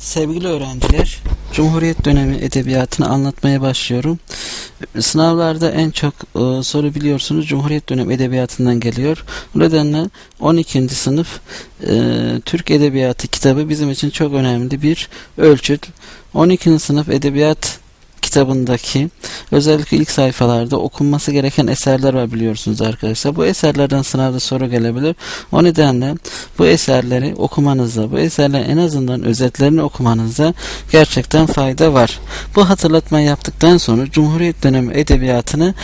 Sevgili öğrenciler, Cumhuriyet dönemi edebiyatını anlatmaya başlıyorum. Sınavlarda en çok e, soru biliyorsunuz Cumhuriyet dönemi edebiyatından geliyor. Bu nedenle 12. sınıf e, Türk Edebiyatı kitabı bizim için çok önemli bir ölçüt. 12. sınıf edebiyat kitabındaki özellikle ilk sayfalarda okunması gereken eserler var biliyorsunuz arkadaşlar. Bu eserlerden sınavda soru gelebilir. O nedenle bu eserleri okumanızda, bu eserlerin en azından özetlerini okumanızda gerçekten fayda var. Bu hatırlatmayı yaptıktan sonra Cumhuriyet dönemi edebiyatını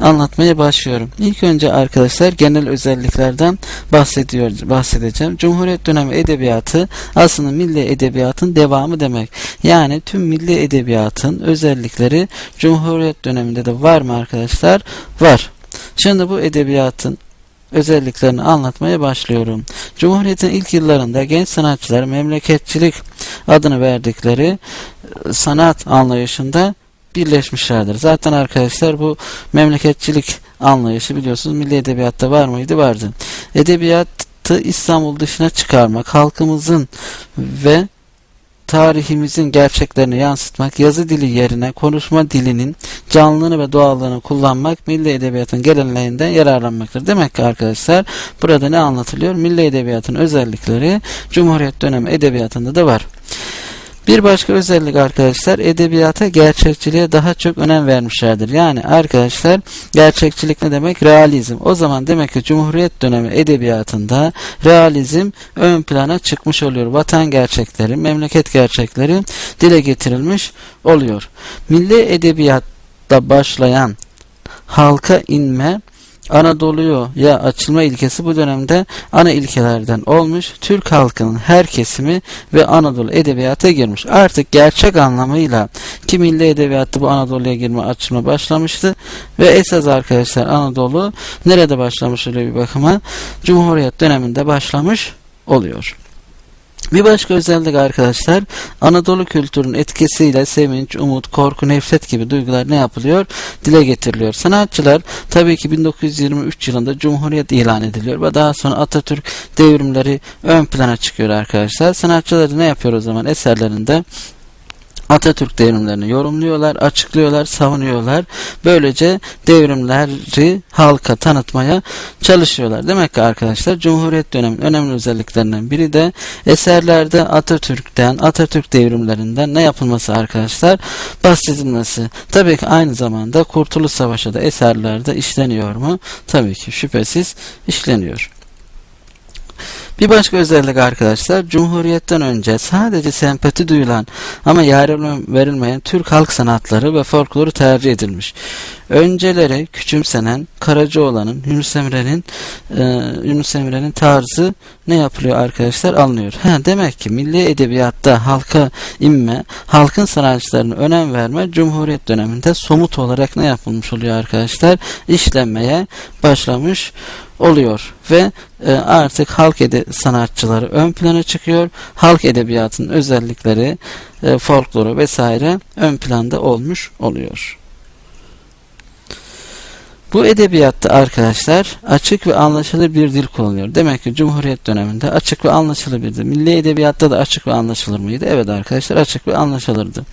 anlatmaya başlıyorum. İlk önce arkadaşlar genel özelliklerden bahsediyor, bahsedeceğim. Cumhuriyet dönemi edebiyatı aslında milli edebiyatın devamı demek. Yani tüm milli edebiyatın özellikleri Cumhuriyet döneminde de var mı arkadaşlar? Var. Şimdi bu edebiyatın özelliklerini anlatmaya başlıyorum. Cumhuriyet'in ilk yıllarında genç sanatçılar memleketçilik adını verdikleri sanat anlayışında birleşmişlerdir. Zaten arkadaşlar bu memleketçilik anlayışı biliyorsunuz milli edebiyatta var mıydı? Vardı. Edebiyatı İstanbul dışına çıkarmak, halkımızın ve tarihimizin gerçeklerini yansıtmak, yazı dili yerine konuşma dilinin canlılığını ve doğallığını kullanmak milli edebiyatın geleneğinden yararlanmaktır. Demek ki arkadaşlar burada ne anlatılıyor? Milli edebiyatın özellikleri Cumhuriyet dönemi edebiyatında da var. Bir başka özellik arkadaşlar edebiyata gerçekçiliğe daha çok önem vermişlerdir. Yani arkadaşlar gerçekçilik ne demek? Realizm. O zaman demek ki Cumhuriyet dönemi edebiyatında realizm ön plana çıkmış oluyor. Vatan gerçekleri, memleket gerçekleri dile getirilmiş oluyor. Milli edebiyatta başlayan halka inme Anadolu'ya açılma ilkesi bu dönemde ana ilkelerden olmuş. Türk halkının her kesimi ve Anadolu edebiyata girmiş. Artık gerçek anlamıyla ki milli edebiyatta bu Anadolu'ya girme açılma başlamıştı ve esas arkadaşlar Anadolu nerede başlamış oluyor bir bakıma? Cumhuriyet döneminde başlamış oluyor. Bir başka özellik arkadaşlar Anadolu kültürünün etkisiyle sevinç, umut, korku, nefret gibi duygular ne yapılıyor? Dile getiriliyor. Sanatçılar tabii ki 1923 yılında Cumhuriyet ilan ediliyor ve daha sonra Atatürk devrimleri ön plana çıkıyor arkadaşlar. Sanatçılar ne yapıyor o zaman eserlerinde? Atatürk devrimlerini yorumluyorlar, açıklıyorlar, savunuyorlar. Böylece devrimleri halka tanıtmaya çalışıyorlar. Demek ki arkadaşlar Cumhuriyet döneminin önemli özelliklerinden biri de eserlerde Atatürk'ten, Atatürk devrimlerinden ne yapılması arkadaşlar? Bahsedilmesi. Tabii ki aynı zamanda Kurtuluş Savaşı da eserlerde işleniyor mu? Tabii ki şüphesiz işleniyor. Bir başka özellik arkadaşlar Cumhuriyet'ten önce sadece sempati duyulan ama yardım verilmeyen Türk halk sanatları ve folkloru tercih edilmiş. Önceleri küçümsenen Karacaoğlan'ın, Yunus Emre'nin e, Yunus Emre'nin tarzı ne yapılıyor arkadaşlar alınıyor. Ha, demek ki milli edebiyatta halka inme, halkın sanatçılarına önem verme Cumhuriyet döneminde somut olarak ne yapılmış oluyor arkadaşlar? İşlenmeye başlamış oluyor ve e, artık halk ede sanatçıları ön plana çıkıyor. Halk edebiyatının özellikleri, e, folkloru vesaire ön planda olmuş oluyor. Bu edebiyatta arkadaşlar açık ve anlaşılır bir dil kullanılıyor. Demek ki Cumhuriyet döneminde açık ve anlaşılır bir dil. Milli edebiyatta da açık ve anlaşılır mıydı? Evet arkadaşlar açık ve anlaşılırdı.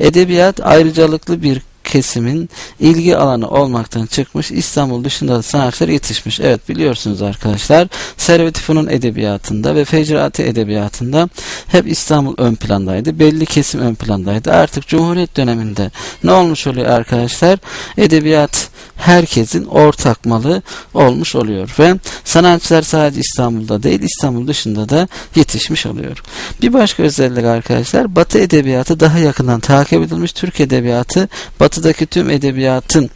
Edebiyat ayrıcalıklı bir kesimin ilgi alanı olmaktan çıkmış İstanbul dışında da sanatçılar yetişmiş. Evet biliyorsunuz arkadaşlar Servet Fünun edebiyatında ve Fecrati edebiyatında hep İstanbul ön plandaydı. Belli kesim ön plandaydı. Artık Cumhuriyet döneminde ne olmuş oluyor arkadaşlar? Edebiyat herkesin ortak malı olmuş oluyor ve sanatçılar sadece İstanbul'da değil İstanbul dışında da yetişmiş oluyor. Bir başka özellik arkadaşlar Batı edebiyatı daha yakından takip edilmiş. Türk edebiyatı Batı'daki tüm edebiyatın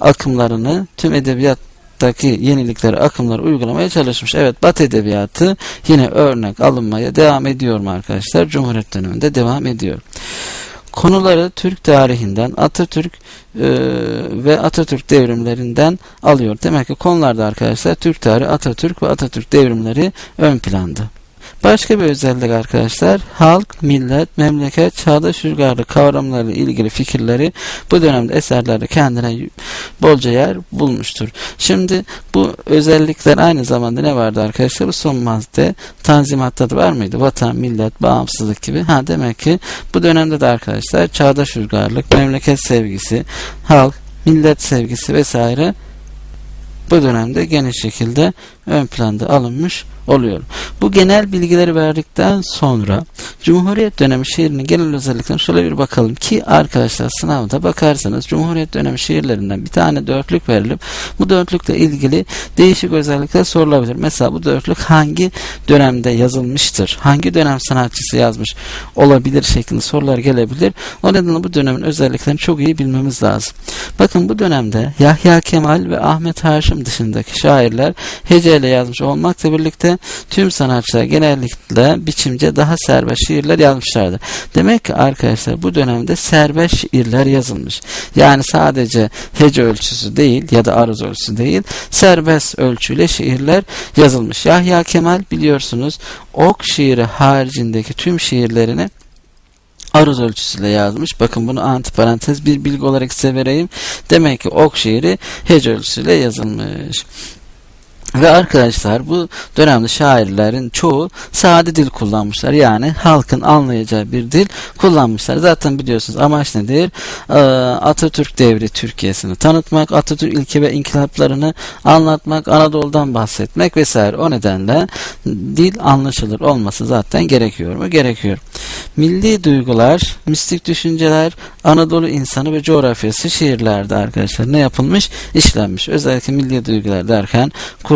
akımlarını, tüm edebiyat edebiyatdaki yenilikleri, akımları uygulamaya çalışmış. Evet Batı edebiyatı yine örnek alınmaya devam ediyor mu arkadaşlar? Cumhuriyet döneminde devam ediyor. Konuları Türk tarihinden, Atatürk e, ve Atatürk devrimlerinden alıyor. Demek ki konularda arkadaşlar Türk tarihi, Atatürk ve Atatürk devrimleri ön planda. Başka bir özellik arkadaşlar halk, millet, memleket, çağdaş uygarlık kavramlarıyla ilgili fikirleri bu dönemde eserlerde kendine bolca yer bulmuştur. Şimdi bu özellikler aynı zamanda ne vardı arkadaşlar? Bu son madde tanzimatta da var mıydı? Vatan, millet, bağımsızlık gibi. Ha demek ki bu dönemde de arkadaşlar çağdaş uygarlık, memleket sevgisi, halk, millet sevgisi vesaire bu dönemde geniş şekilde ön planda alınmış oluyor. Bu genel bilgileri verdikten sonra Cumhuriyet dönemi şiirinin genel özelliklerine şöyle bir bakalım ki arkadaşlar sınavda bakarsanız Cumhuriyet dönemi şiirlerinden bir tane dörtlük verilip bu dörtlükle ilgili değişik özellikler sorulabilir. Mesela bu dörtlük hangi dönemde yazılmıştır? Hangi dönem sanatçısı yazmış olabilir şeklinde sorular gelebilir. O nedenle bu dönemin özelliklerini çok iyi bilmemiz lazım. Bakın bu dönemde Yahya Kemal ve Ahmet Haşim dışındaki şairler heceyle yazmış olmakla birlikte tüm sanatçılar genellikle biçimce daha serbest şiirler yazmışlardır. Demek ki arkadaşlar bu dönemde serbest şiirler yazılmış. Yani sadece hece ölçüsü değil ya da aruz ölçüsü değil serbest ölçüyle şiirler yazılmış. Yahya Kemal biliyorsunuz ok şiiri haricindeki tüm şiirlerini aruz ölçüsüyle yazmış. Bakın bunu antiparantez bir bilgi olarak size vereyim. Demek ki ok şiiri hece ölçüsüyle yazılmış. Ve arkadaşlar bu dönemde şairlerin çoğu sade dil kullanmışlar. Yani halkın anlayacağı bir dil kullanmışlar. Zaten biliyorsunuz amaç nedir? Ee, Atatürk devri Türkiye'sini tanıtmak, Atatürk ilke ve inkılaplarını anlatmak, Anadolu'dan bahsetmek vesaire. O nedenle dil anlaşılır olması zaten gerekiyor mu? Gerekiyor. Milli duygular, mistik düşünceler, Anadolu insanı ve coğrafyası şiirlerde arkadaşlar ne yapılmış? İşlenmiş. Özellikle milli duygular derken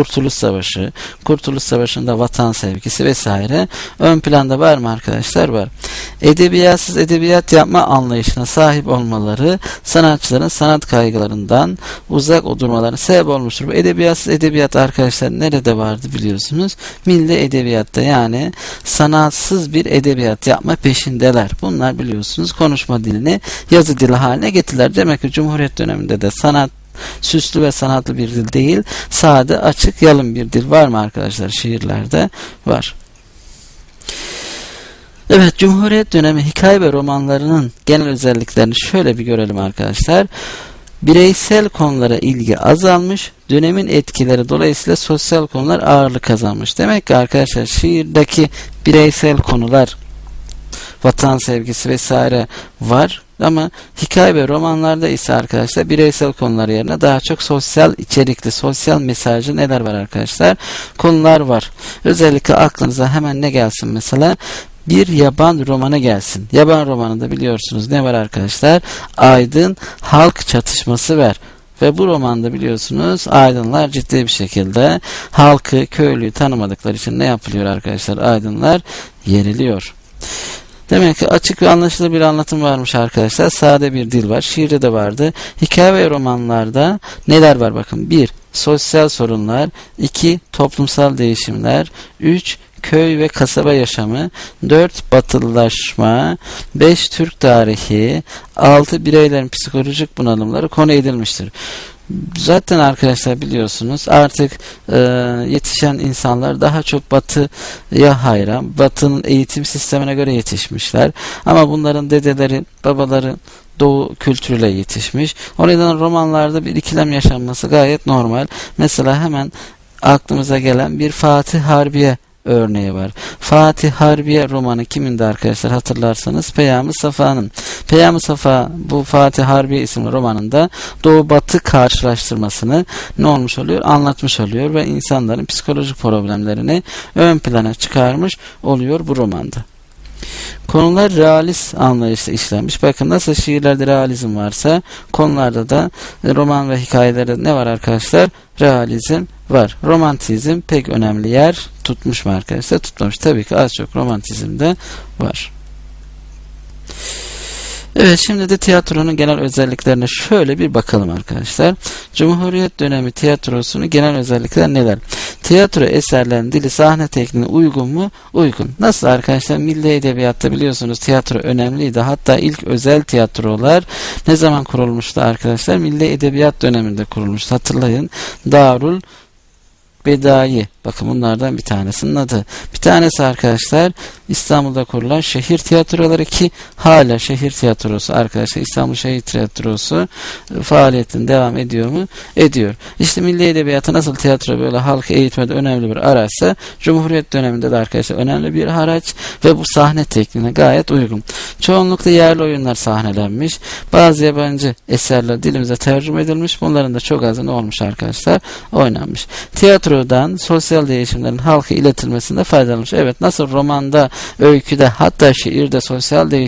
Kurtuluş Savaşı, Kurtuluş Savaşı'nda vatan sevgisi vesaire ön planda var mı arkadaşlar? Var. Edebiyatsız edebiyat yapma anlayışına sahip olmaları sanatçıların sanat kaygılarından uzak durmalarına sebep olmuştur. Bu edebiyatsız edebiyat arkadaşlar nerede vardı biliyorsunuz? Milli edebiyatta yani sanatsız bir edebiyat yapma peşindeler. Bunlar biliyorsunuz konuşma dilini yazı dili haline getirdiler. Demek ki Cumhuriyet döneminde de sanat süslü ve sanatlı bir dil değil, sade, açık, yalın bir dil var mı arkadaşlar? Şiirlerde var. Evet, Cumhuriyet dönemi hikaye ve romanlarının genel özelliklerini şöyle bir görelim arkadaşlar. Bireysel konulara ilgi azalmış, dönemin etkileri dolayısıyla sosyal konular ağırlık kazanmış. Demek ki arkadaşlar şiirdeki bireysel konular, vatan sevgisi vesaire var. Ama hikaye ve romanlarda ise arkadaşlar bireysel konular yerine daha çok sosyal içerikli, sosyal mesajlı neler var arkadaşlar? Konular var. Özellikle aklınıza hemen ne gelsin mesela? bir yaban romanı gelsin. Yaban romanında biliyorsunuz ne var arkadaşlar? Aydın halk çatışması var. Ve bu romanda biliyorsunuz aydınlar ciddi bir şekilde halkı, köylüyü tanımadıkları için ne yapılıyor arkadaşlar? Aydınlar yeriliyor. Demek ki açık ve anlaşılır bir anlatım varmış arkadaşlar. Sade bir dil var. Şiirde de vardı. Hikaye ve romanlarda neler var bakın. 1. Sosyal sorunlar. 2. Toplumsal değişimler. 3 köy ve kasaba yaşamı, 4 batılılaşma, 5 Türk tarihi, 6 bireylerin psikolojik bunalımları konu edilmiştir. Zaten arkadaşlar biliyorsunuz artık e, yetişen insanlar daha çok batıya hayran. Batının eğitim sistemine göre yetişmişler. Ama bunların dedeleri, babaları doğu kültürüyle yetişmiş. O nedenle romanlarda bir ikilem yaşanması gayet normal. Mesela hemen aklımıza gelen bir Fatih Harbiye örneği var. Fatih Harbiye romanı kimindi arkadaşlar hatırlarsanız Peyami Safa'nın. Peyami Safa bu Fatih Harbiye isimli romanında Doğu Batı karşılaştırmasını ne olmuş oluyor? Anlatmış oluyor ve insanların psikolojik problemlerini ön plana çıkarmış oluyor bu romanda. Konular realist anlayışla işlenmiş. Bakın nasıl şiirlerde realizm varsa konularda da roman ve hikayelerde ne var arkadaşlar? Realizm var. Romantizm pek önemli yer tutmuş mu arkadaşlar? Tutmamış. Tabii ki az çok romantizm de var. Evet şimdi de tiyatronun genel özelliklerine şöyle bir bakalım arkadaşlar. Cumhuriyet dönemi tiyatrosunun genel özellikleri neler? Tiyatro eserlerinin dili sahne tekniğine uygun mu? Uygun. Nasıl arkadaşlar? Milli Edebiyat'ta biliyorsunuz tiyatro önemliydi. Hatta ilk özel tiyatrolar ne zaman kurulmuştu arkadaşlar? Milli Edebiyat döneminde kurulmuştu. Hatırlayın. Darul Bedai. Bakın bunlardan bir tanesinin adı. Bir tanesi arkadaşlar İstanbul'da kurulan şehir tiyatroları ki hala şehir tiyatrosu arkadaşlar İstanbul Şehir Tiyatrosu e, faaliyetine devam ediyor mu? Ediyor. İşte milli edebiyatı nasıl tiyatro böyle halk eğitmede önemli bir araçsa Cumhuriyet döneminde de arkadaşlar önemli bir araç ve bu sahne tekniğine gayet uygun. Çoğunlukla yerli oyunlar sahnelenmiş. Bazı yabancı eserler dilimize tercüme edilmiş. Bunların da çok azı ne olmuş arkadaşlar? Oynanmış. Tiyatrodan sosyal değişimlerin halka iletilmesinde faydalanmış. Evet nasıl romanda, öyküde hatta şiirde sosyal değişim